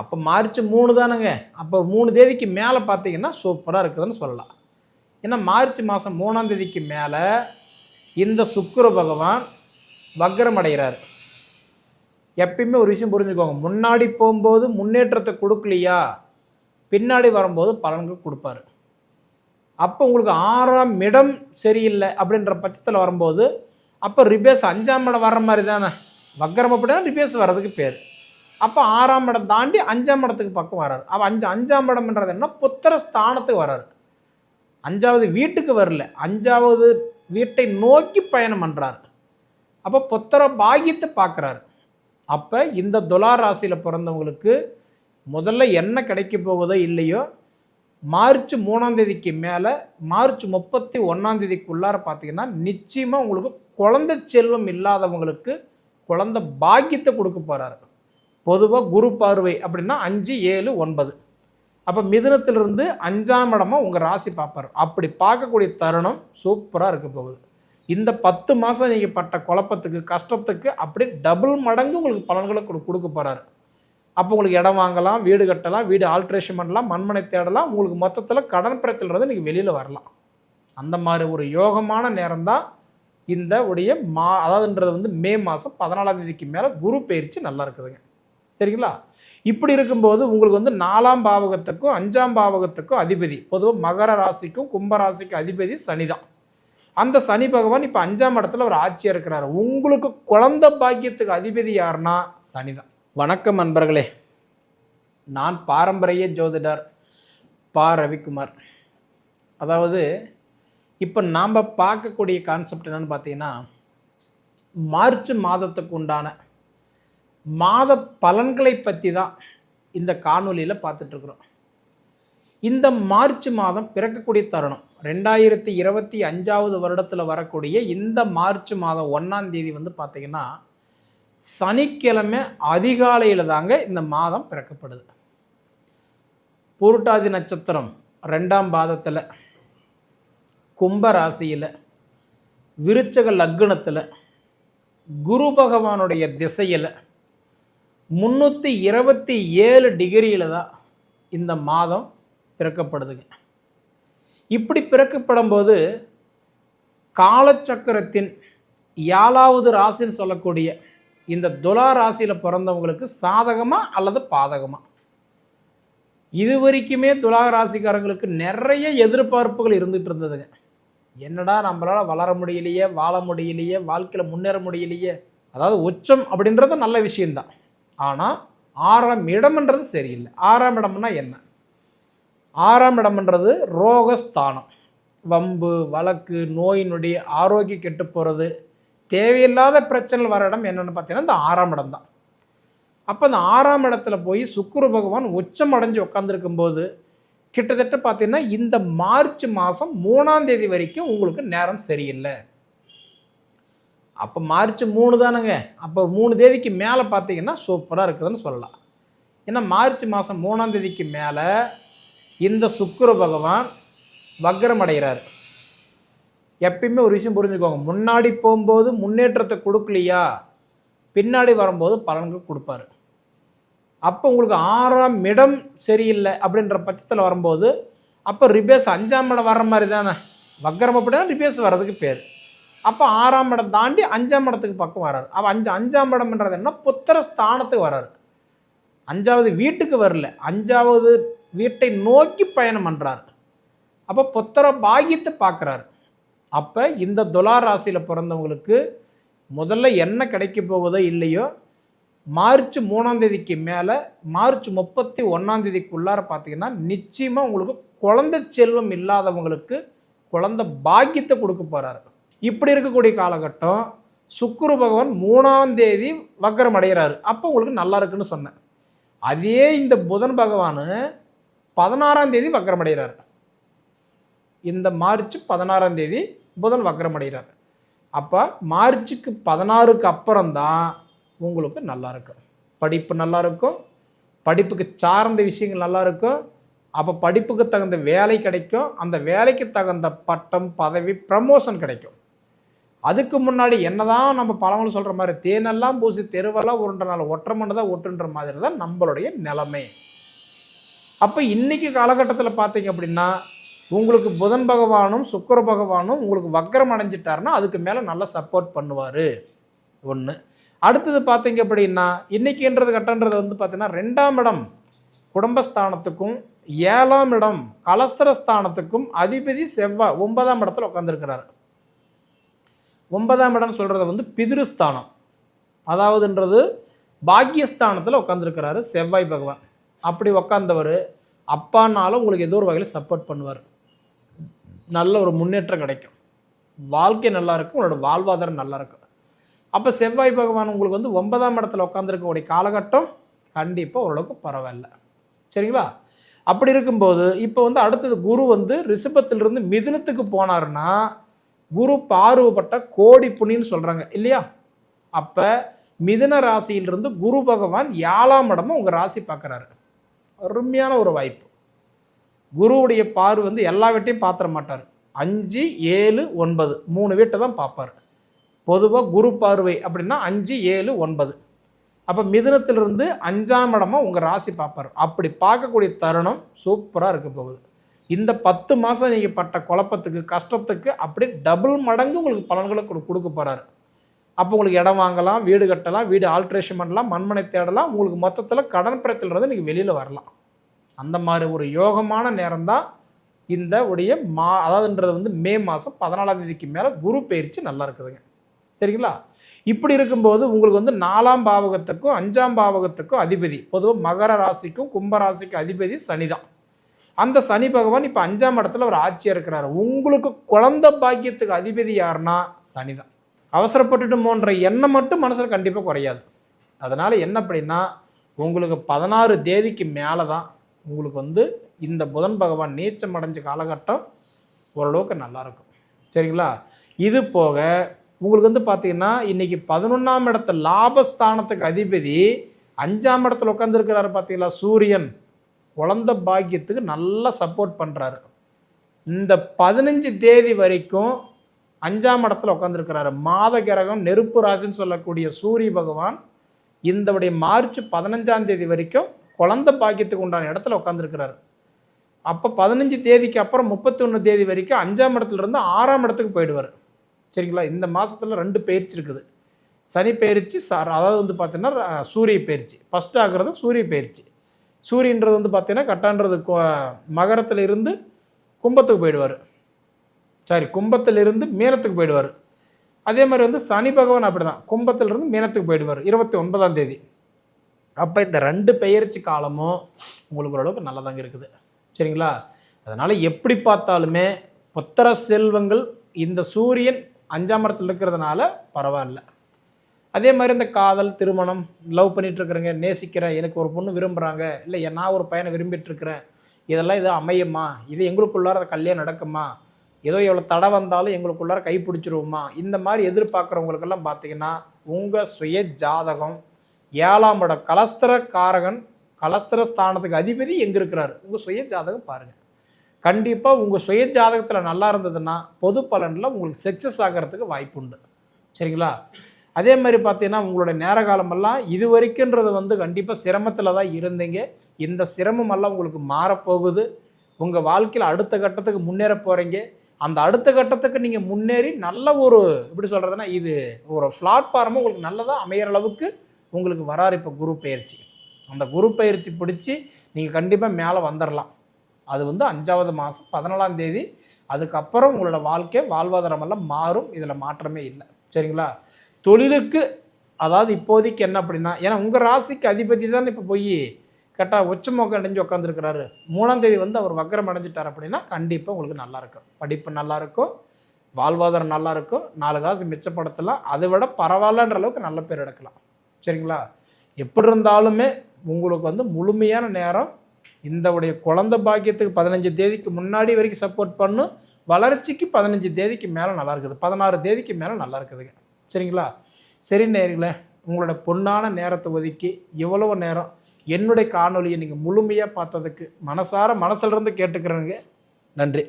அப்போ மார்ச் மூணு தானுங்க. அப்போ மூணு தேதிக்கு மேலே பார்த்தீங்கன்னா சூப்பராக இருக்குதுன்னு சொல்லலாம். ஏன்னா மார்ச் மாதம் மூணாம் தேதிக்கு மேலே இந்த சுக்கர பகவான் வக்ரம் அடைகிறார். எப்பயுமே ஒரு விஷயம் புரிஞ்சுக்கோங்க. முன்னாடி போகும்போது முன்னேற்றத்தை கொடுக்கலையா? பின்னாடி வரும்போது பலன்கள் கொடுப்பாரு. அப்போ உங்களுக்கு ஆறாம் இடம் சரியில்லை அப்படின்ற பட்சத்தில் வரும்போது அப்போ ரிபேஸ் அஞ்சாம் இடம் வர்ற மாதிரி தானே. வக்கரம் அப்படின்னா ரிபேஸ் வர்றதுக்கு பேர். அப்போ ஆறாம் இடம் தாண்டி அஞ்சாம் இடத்துக்கு பக்கம் வர்றாரு அப்போ அஞ்சு அஞ்சாம் இடம்ன்றது என்ன? புத்திர ஸ்தானத்துக்கு வர்றாரு அஞ்சாவது வீட்டுக்கு வரல. அஞ்சாவது வீட்டை நோக்கி பயணம் பண்ணுறாரு அப்போ புத்திர பாகியத்தை பார்க்குறாரு. அப்போ இந்த துலா ராசியில் பிறந்தவங்களுக்கு முதல்ல என்ன கிடைக்க போகுதோ இல்லையோ மார்ச் மூணாம் தேதிக்கு மேலே மார்ச் முப்பத்தி ஒன்றாம் தேதிக்குள்ளார பார்த்தீங்கன்னா நிச்சயமாக உங்களுக்கு குழந்தை செல்வம் இல்லாதவங்களுக்கு குழந்தை பாக்கியத்தை கொடுக்க போகிறாரு பொதுவாக குரு பார்வை அப்படின்னா அஞ்சு ஏழு ஒன்பது. அப்போ மிதனத்திலிருந்து அஞ்சாம் இடமா உங்கள் ராசி பார்ப்பார். அப்படி பார்க்கக்கூடிய தருணம் சூப்பராக இருக்க போகுது. இந்த பத்து மாதம் நீங்கள் பட்ட குழப்பத்துக்கு கஷ்டத்துக்கு அப்படியே டபுள் மடங்கு உங்களுக்கு பலன்களை கொடு- கொடுக்க போகிறாரு அப்போ உங்களுக்கு இடம் வாங்கலாம் வீடு கட்டலாம் வீடு ஆல்ட்ரேஷன் பண்ணலாம் மண்மனை தேடலாம் உங்களுக்கு மொத்தத்தில் கடன் பிரச்சனைலேருந்து நீங்கள் வெளியில் வரலாம். அந்த மாதிரி ஒரு யோகமான நேரம் தான் இந்த உடைய மா அதாவதுன்றது வந்து மே மாதம் பதினாலாம் தேதிக்கு மேலே குரு பயிற்சி நல்லா இருக்குதுங்க. சரிங்களா? இப்படி இருக்கும்போது உங்களுக்கு வந்து நாலாம் பாவகத்துக்கும் அஞ்சாம் பாவகத்துக்கும் அதிபதி. பொதுவாக மகர ராசிக்கும் கும்ப ராசிக்கும் அதிபதி சனி தான். அந்த சனி பகவான் இப்போ அஞ்சாம் இடத்துல ஒரு ஆட்சியாக இருக்கிறார். உங்களுக்கு குழந்தை பாக்கியத்துக்கு அதிபதி யாருன்னா சனி தான். வணக்கம் நண்பர்களே. நான் பாரம்பரிய ஜோதிடர் பா. ரவிக்குமார். அதாவது இப்போ நாம் பார்க்கக்கூடிய கான்செப்ட் என்னென்னு பார்த்தீங்கன்னா மார்ச் மாதத்துக்கு உண்டான மாத பலன்களை பற்றி தான் இந்த காணொலியில் பார்த்துட்ருக்குறோம். இந்த மார்ச் மாதம் பிறக்கக்கூடிய தருணம் ரெண்டாயிரத்தி இருபத்தி அஞ்சாவது வருடத்தில் வரக்கூடிய இந்த மார்ச் மாதம் ஒன்றாம் தேதி வந்து பார்த்திங்கன்னா சனிக்கிழமை அதிகாலையில் தாங்க இந்த மாதம் பிறக்கப்படுது. பூருட்டாதி நட்சத்திரம் ரெண்டாம் பாதத்தில் கும்ப ராசியில் விருச்சக லக்னத்தில் குரு பகவானுடைய திசையில் முந்நூற்றி இருபத்தி ஏழு டிகிரியில் தான் இந்த மாதம் பிறக்கப்படுதுங்க. இப்படி பிறக்கப்படும் போது காலச்சக்கரத்தின் ஏழாவது ராசின்னு சொல்லக்கூடிய இந்த துலா ராசியில் பிறந்தவங்களுக்கு சாதகமாக அல்லது பாதகமாக இது வரைக்குமே துலா ராசிக்காரங்களுக்கு நிறைய எதிர்பார்ப்புகள் இருந்துகிட்டு இருந்ததுங்க. என்னடா நம்மளால் வளர முடியலையே வாழ முடியலையே வாழ்க்கையில் முன்னேற முடியலையே அதாவது உச்சம் அப்படின்றது நல்ல விஷயந்தான் ஆனால் ஆறாம் இடம்ன்றது சரியில்லை. ஆறாம் இடம்னா என்ன? ஆறாம் இடம்ன்றது ரோகஸ்தானம். வம்பு வழக்கு நோய் நொடி ஆரோக்கியம் கெட்டு போகிறது தேவையில்லாத பிரச்சனைகள் வர இடம் என்னென்னு பார்த்தீங்கன்னா இந்த ஆறாம் இடம் தான் அப்போ அந்த ஆறாம் இடத்துல போய் சுக்குரு பகவான் உச்சம் அடைஞ்சு உட்காந்துருக்கும் போது கிட்டத்தட்ட பார்த்தீங்கன்னா இந்த மார்ச் மாதம் மூணாம் தேதி வரைக்கும் உங்களுக்கு நேரம் சரியில்லை. அப்போ மார்ச் மூணு தானுங்க. அப்போ மூணு தேதிக்கு மேலே பார்த்தீங்கன்னா சூப்பராக இருக்குதுன்னு சொல்லலாம். ஏன்னா மார்ச் மாதம் மூணாம் தேதிக்கு மேலே இந்த சுக்கர பகவான் வக்ரம் அடைகிறார். எப்பயுமே ஒரு விஷயம் புரிஞ்சுக்கோங்க. முன்னாடி போகும்போது முன்னேற்றத்தை கொடுக்கலையா? பின்னாடி வரும்போது பலன்கள் கொடுப்பாரு. அப்போ உங்களுக்கு ஆறாம் இடம் சரியில்லை அப்படின்ற பட்சத்தில் வரும்போது அப்போ ரிபேஸ் அஞ்சாம் இடம் வர்ற மாதிரி தானே. வக்கரம் அப்படின்னா ரிபேஸ் வர்றதுக்கு பேர். அப்போ ஆறாம் இடம் தாண்டி அஞ்சாம் இடத்துக்கு பக்கம் வர்றாரு அப்போ அஞ்சு அஞ்சாம் இடம்ன்றது என்ன? புத்திர ஸ்தானத்துக்கு வர்றார் அஞ்சாவது வீட்டுக்கு வரல. அஞ்சாவது வீட்டை நோக்கி பயணம் பண்ணுறார் அப்போ புத்திர பாகியத்தை பார்க்குறாரு அப்போ இந்த துலா ராசியில் பிறந்தவங்களுக்கு முதல்ல என்ன கிடைக்க போகுதோ இல்லையோ மார்ச் மூணாம் தேதிக்கு மேலே மார்ச் முப்பத்தி ஒன்றாம் தேதிக்குள்ளார பார்த்தீங்கன்னா நிச்சயமாக உங்களுக்கு குழந்தை செல்வம் இல்லாதவங்களுக்கு குழந்தை பாக்கியத்தை கொடுக்க போகிறாரு இப்படி இருக்கக்கூடிய காலகட்டம் சுக்குரு பகவான் மூணாம் தேதி வக்கரம் அடைகிறாரு. அப்போ உங்களுக்கு நல்லா இருக்குன்னு சொன்னேன். அதே இந்த புதன் பகவான் பதினாறாம் தேதி வக்கரம் அடைகிறார். இந்த மார்ச் பதினாறாம் தேதி புதன் வக்கரம் அடைகிறார். அப்போ மார்ச்சுக்கு பதினாறுக்கு அப்புறம்தான் உங்களுக்கு நல்லா இருக்கும். படிப்பு நல்லா இருக்கும். படிப்புக்கு சார்ந்த விஷயங்கள் நல்லா இருக்கும். அப்போ படிப்புக்கு தகுந்த வேலை கிடைக்கும். அந்த வேலைக்கு தகுந்த பட்டம் பதவி ப்ரமோஷன் கிடைக்கும். அதுக்கு முன்னாடி என்னதான் நம்ம பழமொழி சொல்கிற மாதிரி தேனெல்லாம் பூசி தெருவெல்லாம் உருண்டனால ஒற்றை மண்ணு தான் ஒட்டுன்ற மாதிரி தான் நம்மளுடைய நிலைமை. அப்போ இன்னைக்கு காலகட்டத்தில் பார்த்தீங்க அப்படின்னா உங்களுக்கு புதன் பகவானும் சுக்கர பகவானும் உங்களுக்கு வக்கரம் அடைஞ்சிட்டாருன்னா அதுக்கு மேலே நல்லா சப்போர்ட் பண்ணுவார். ஒன்று அடுத்தது பார்த்தீங்க அப்படின்னா இன்னைக்குன்றது கட்டன்றது வந்து பார்த்தீங்கன்னா ரெண்டாம் இடம் குடும்பஸ்தானத்துக்கும் ஏழாம் இடம் கலஸ்தரஸ்தானத்துக்கும் அதிபதி செவ்வாய் ஒன்பதாம் இடத்துல உட்காந்துருக்கிறார் ஒன்பதாம் இடம்னு சொல்கிறது வந்து பிதிருஸ்தானம். அதாவதுன்றது பாக்கியஸ்தானத்தில் உட்காந்துருக்கிறாரு செவ்வாய் பகவான். அப்படி உக்காந்தவர் அப்பானாலும் உங்களுக்கு ஏதோ ஒரு வகையில் சப்போர்ட் பண்ணுவார். நல்ல ஒரு முன்னேற்றம் கிடைக்கும். வாழ்க்கை நல்லா இருக்கும் உங்களோட வாழ்வாதாரம் நல்லா இருக்கும். அப்போ செவ்வாய் பகவான் உங்களுக்கு வந்து ஒன்பதாம் இடத்துல உட்காந்துருக்கக்கூடிய காலகட்டம் கண்டிப்பாக ஓரளவுக்கு பரவாயில்ல. சரிங்களா? அப்படி இருக்கும்போது இப்போ வந்து அடுத்தது குரு வந்து ரிஷபத்திலிருந்து மிதுனத்துக்கு போனாருன்னா குரு பார்வப்பட்ட கோடி புண்ணின்னு சொல்கிறாங்க இல்லையா? அப்போ மிதுன ராசியிலிருந்து குரு பகவான் ஏழாம் இடமும் உங்கள் ராசி பார்க்குறாரு அருமையான ஒரு வாய்ப்பு. குருவுடைய பார்வை வந்து எல்லா வீட்டையும் பார்த்துட மாட்டார். அஞ்சு ஏழு ஒன்பது மூணு வீட்டை தான் பார்ப்பார் பொதுவாக குரு பார்வை அப்படின்னா அஞ்சு ஏழு ஒன்பது. அப்போ மிதுனத்திலிருந்து அஞ்சாம் இடமா உங்கள் ராசி பார்ப்பார் அப்படி பார்க்கக்கூடிய தருணம் சூப்பராக இருக்க போகுது. இந்த பத்து மாதம் நீங்கள் பட்ட குழப்பத்துக்கு கஷ்டத்துக்கு அப்படியே டபுள் மடங்கு உங்களுக்கு பலன்களை கொடு- கொடுக்க போகிறாரு அப்போ உங்களுக்கு இடம் வாங்கலாம் வீடு கட்டலாம் வீடு ஆல்ட்ரேஷன் பண்ணலாம் மண்மனை தேடலாம் உங்களுக்கு மொத்தத்தில் கடன் பிரச்சனைலேருந்து நீங்கள் வெளியில் வரலாம். அந்த மாதிரி ஒரு யோகமான நேரம் தான் இந்த உடைய மா அதாவதுன்றது வந்து மே மாதம் பதினாலாம் தேதிக்கு மேலே குரு பயிற்சி நல்லா இருக்குதுங்க. சரிங்களா? இப்படி இருக்கும்போது உங்களுக்கு வந்து நாலாம் பாவகத்துக்கும் அஞ்சாம் பாவகத்துக்கும் அதிபதி பொதுவாக மகர ராசிக்கும் கும்ப ராசிக்கும் அதிபதி சனி தான் அந்த சனி பகவான் இப்போ அஞ்சாம் இடத்துல ஒரு ஆட்சியாக இருக்கிறாரு. உங்களுக்கு குழந்தை பாக்கியத்துக்கு அதிபதி யாருன்னா சனி தான் அவசரப்பட்டுட்டோமோன்ற எண்ணம் மட்டும் மனசில் கண்டிப்பாக குறையாது. அதனால் என்ன அப்படின்னா உங்களுக்கு பதினாறு தேதிக்கு மேலே தான் உங்களுக்கு வந்து இந்த புதன் பகவான் நீச்சம் அடைஞ்ச காலகட்டம் ஓரளவுக்கு நல்லா இருக்கும். சரிங்களா? இது போக உங்களுக்கு வந்து பார்த்தீங்கன்னா இன்றைக்கி பதினொன்றாம் இடத்து லாபஸ்தானத்துக்கு அதிபதி அஞ்சாம் இடத்துல உட்காந்துருக்கிறாரு பார்த்தீங்களா சூரியன். குழந்த பாக்கியத்துக்கு நல்லா சப்போர்ட் பண்ணுறாரு இந்த பதினஞ்சு தேதி வரைக்கும் அஞ்சாம் இடத்துல உட்காந்துருக்கிறாரு மாத கிரகம் நெருப்பு ராசின்னு சொல்லக்கூடிய சூரிய பகவான் இந்தவுடைய மார்ச் பதினஞ்சாம் தேதி வரைக்கும் குழந்த பாக்கியத்துக்கு உண்டான இடத்துல உட்காந்துருக்கிறாரு அப்போ பதினஞ்சு தேதிக்கு அப்புறம் முப்பத்தொன்று தேதி வரைக்கும் அஞ்சாம் இடத்துலேருந்து ஆறாம் இடத்துக்கு போயிடுவார். சரிங்களா? இந்த மாதத்தில் ரெண்டு பயிற்சி இருக்குது. சனி பயிற்சி சார் அதாவது வந்து பார்த்தீங்கன்னா சூரிய பயிற்சி. ஃபஸ்ட் ஆகிறது சூரிய பயிற்சி. சூரியன்றது வந்து பார்த்தீங்கன்னா கட்டான்றது மகரத்தில் இருந்து கும்பத்துக்கு போயிடுவார். சாரி கும்பத்திலிருந்து மீனத்துக்கு போயிடுவார். அதே மாதிரி வந்து சனி பகவான் அப்படிதான். தான் கும்பத்திலிருந்து மீனத்துக்கு போயிடுவார் இருபத்தி ஒன்பதாம் தேதி. அப்போ இந்த ரெண்டு பெயர்ச்சி காலமும் உங்களுக்கு ஓரளவுக்கு நல்லதாங்க இருக்குது. சரிங்களா? அதனால் எப்படி பார்த்தாலுமே புத்திர செல்வங்கள் இந்த சூரியன் அஞ்சாம் இடத்துல இருக்கிறதுனால பரவாயில்ல. அதே மாதிரி இந்த காதல் திருமணம் லவ் பண்ணிட்டு நேசிக்கிறேன் எனக்கு ஒரு பொண்ணு விரும்புகிறாங்க இல்லை நான் ஒரு பையனை விரும்பிட்டு இருக்கிறேன். இதெல்லாம் இது அமையுமா? இது எங்களுக்குள்ளார கல்யாணம் நடக்குமா? ஏதோ எவ்வளோ தடை வந்தாலும் எங்களுக்குள்ளார கை பிடிச்சிருவோமா? இந்த மாதிரி எதிர்பார்க்குறவங்களுக்கெல்லாம் பார்த்தீங்கன்னா உங்கள் சுய ஜாதகம் ஏழாம் இடம். கலஸ்தர காரகன் கலஸ்தர ஸ்தானத்துக்கு அதிபதி எங்கே இருக்கிறார்? உங்கள் சுய ஜாதகம் பாருங்கள் கண்டிப்பாக உங்கள் சுய ஜாதகத்தில் நல்லா இருந்ததுன்னா பொது பலனில் உங்களுக்கு சக்ஸஸ் ஆகிறதுக்கு வாய்ப்பு உண்டு சரிங்களா? அதே மாதிரி பார்த்தீங்கன்னா உங்களோட நேர காலமெல்லாம் இது வரைக்குன்றது வந்து கண்டிப்பாக சிரமத்தில் தான் இருந்தீங்க. இந்த சிரமமெல்லாம் உங்களுக்கு மாறப்போகுது. உங்கள் வாழ்க்கையில் அடுத்த கட்டத்துக்கு முன்னேற போகிறீங்க அந்த அடுத்த கட்டத்துக்கு நீங்கள் முன்னேறி நல்ல ஒரு எப்படி சொல்கிறதுனா இது ஒரு பிளாட்ஃபார்மும் உங்களுக்கு நல்லதாக அமையிற அளவுக்கு உங்களுக்கு வராரு இப்போ குரு பயிற்சி. அந்த குரு பயிற்சி பிடிச்சி நீங்கள் கண்டிப்பாக மேலே வந்துடலாம் அது வந்து அஞ்சாவது மாதம் பதினாலாம் தேதி. அதுக்கப்புறம் உங்களோட வாழ்க்கை வாழ்வாதாரமெல்லாம் மாறும். இதில் மாற்றமே இல்லை. சரிங்களா? தொழிலுக்கு அதாவது இப்போதைக்கு என்ன அப்படின்னா ஏன்னா உங்கள் ராசிக்கு அதிபதி தான் இப்போ போய் கரெக்டாக ஒச்சமோக்கம் அடைஞ்சு உட்காந்துருக்கிறாரு மூணாம் தேதி வந்து அவர் வக்கரம் அடைஞ்சிட்டார் அப்படின்னா கண்டிப்பாக உங்களுக்கு நல்லாயிருக்கும் படிப்பு நல்லா இருக்கும் வாழ்வாதாரம் நல்லாயிருக்கும் நாலு காசு மிச்சப்படுத்தலாம் அதை விட பரவாயில்லன்ற அளவுக்கு நல்ல பேர் எடுக்கலாம். சரிங்களா? எப்படி இருந்தாலுமே உங்களுக்கு வந்து முழுமையான நேரம் இந்த உடைய குழந்தை பாக்கியத்துக்கு பதினஞ்சு தேதிக்கு முன்னாடி வரைக்கும் சப்போர்ட் பண்ணும். வளர்ச்சிக்கு பதினஞ்சு தேதிக்கு மேலே நல்லா இருக்குது. பதினாறு தேதிக்கு மேலே நல்லா இருக்குதுங்க. சரிங்களா? சரி நேர்களே உங்களோட பொன்னான நேரத்தை ஒதுக்கி இவ்வளவு நேரம் என்னுடைய காணொலியை நீங்கள் முழுமையாக பார்த்ததுக்கு மனசார மனசிலிருந்து கேட்டுக்கிறேங்க நன்றி.